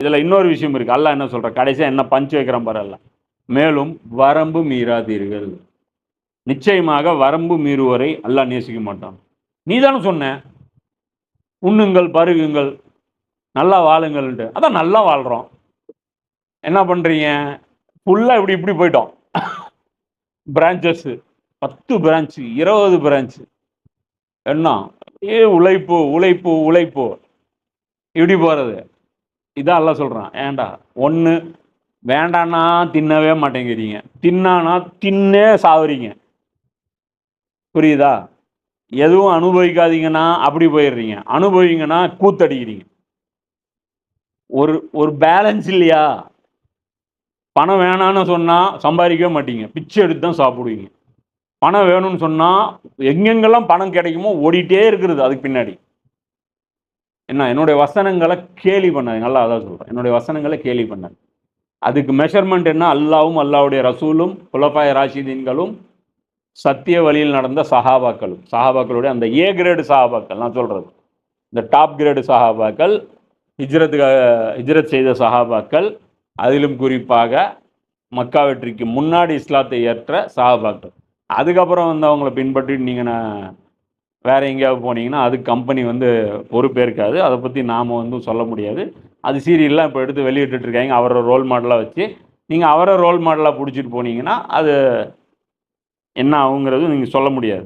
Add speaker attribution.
Speaker 1: இதில் இன்னொரு விஷயம் இருக்குது அல்ல என்ன சொல்கிற கடைசியாக என்ன பஞ்சு வைக்கிறான் பாரு மேலும் வரம்பு மீறாதீர்கள். நிச்சயமாக வரம்பு மீறுவரை அல்லா நேசிக்க மாட்டான். நீ தானே சொன்ன? உண்ணுங்கள் பருகுங்கள் நல்லா வாழுங்கள்ன்ட்டு. அதான் நல்லா வாழ்கிறோம் என்ன பண்ணுறீங்க ஃபுல்லாக இப்படி இப்படி போயிட்டோம். பிரான்ச்சஸ்ஸு பத்து பிரான்ச்சு இருபது பிரான்ச்சு என்ன? ஏ உழைப்பு உழைப்பு உழைப்பு. இப்படி போகிறது இதான் எல்லாம் சொல்கிறான் ஏண்டா ஒன்று வேண்டான்னா தின்னவே மாட்டேங்கிறீங்க. தின்னானா தின்னே சாவுறீங்க. புரியுதா? எதுவும் அனுபவிக்காதீங்கன்னா அப்படி போயிடுறீங்க. அனுபவிங்கன்னா கூத்தடிக்கிறீங்க. ஒரு ஒரு பேலன்ஸ் இல்லையா? பணம் வேணான்னு சொன்னால் சம்பாதிக்கவே மாட்டீங்க. பிச்சை எடுத்து தான் சாப்பிடுவீங்க. பணம் வேணும்னு சொன்னால் எங்கெங்கெல்லாம் பணம் கிடைக்குமோ ஓடிட்டே இருக்கிறது அதுக்கு பின்னாடி. என்ன என்னுடைய வசனங்களை கேலி பண்ணாது நல்லா அதான் சொல்கிறேன் என்னுடைய வசனங்களை கேலி பண்ணாது அதுக்கு மெஷர்மெண்ட் என்ன? அல்லாவும் அல்லாவுடைய ரசூலும் குலபாய ராஷிதீன்களும் சத்திய வழியில் நடந்த சஹாபாக்களும். சஹாபாக்களுடைய அந்த ஏ கிரேடு சஹாபாக்கள் நான் சொல்கிறது இந்த டாப் கிரேடு சஹாபாக்கள் ஹிஜ்ரத்துக்கு ஹிஜ்ரத் செய்த சஹாபாக்கள் அதிலும் குறிப்பாக மக்கா வெற்றிக்கு முன்னாடி இஸ்லாத்தை ஏற்ற சஹாபாக்கள். அதுக்கப்புறம் வந்து அவங்கள பின்பற்றி நீங்கள் வேற எங்கேயாவது போனீங்கன்னா அது கம்பெனி வந்து பொறுப்பேற்காது அதை பற்றி நாம் வந்து சொல்ல முடியாது. அது சீரியல்லாம் இப்போ எடுத்து வெளியிட்டு இருக்காங்க. அவரை ரோல் மாடலாக வச்சு. நீங்கள் அவரை ரோல் மாடலாக பிடிச்சிட்டு போனீங்கன்னா அது என்ன ஆகுங்கிறது நீங்கள் சொல்ல முடியாது.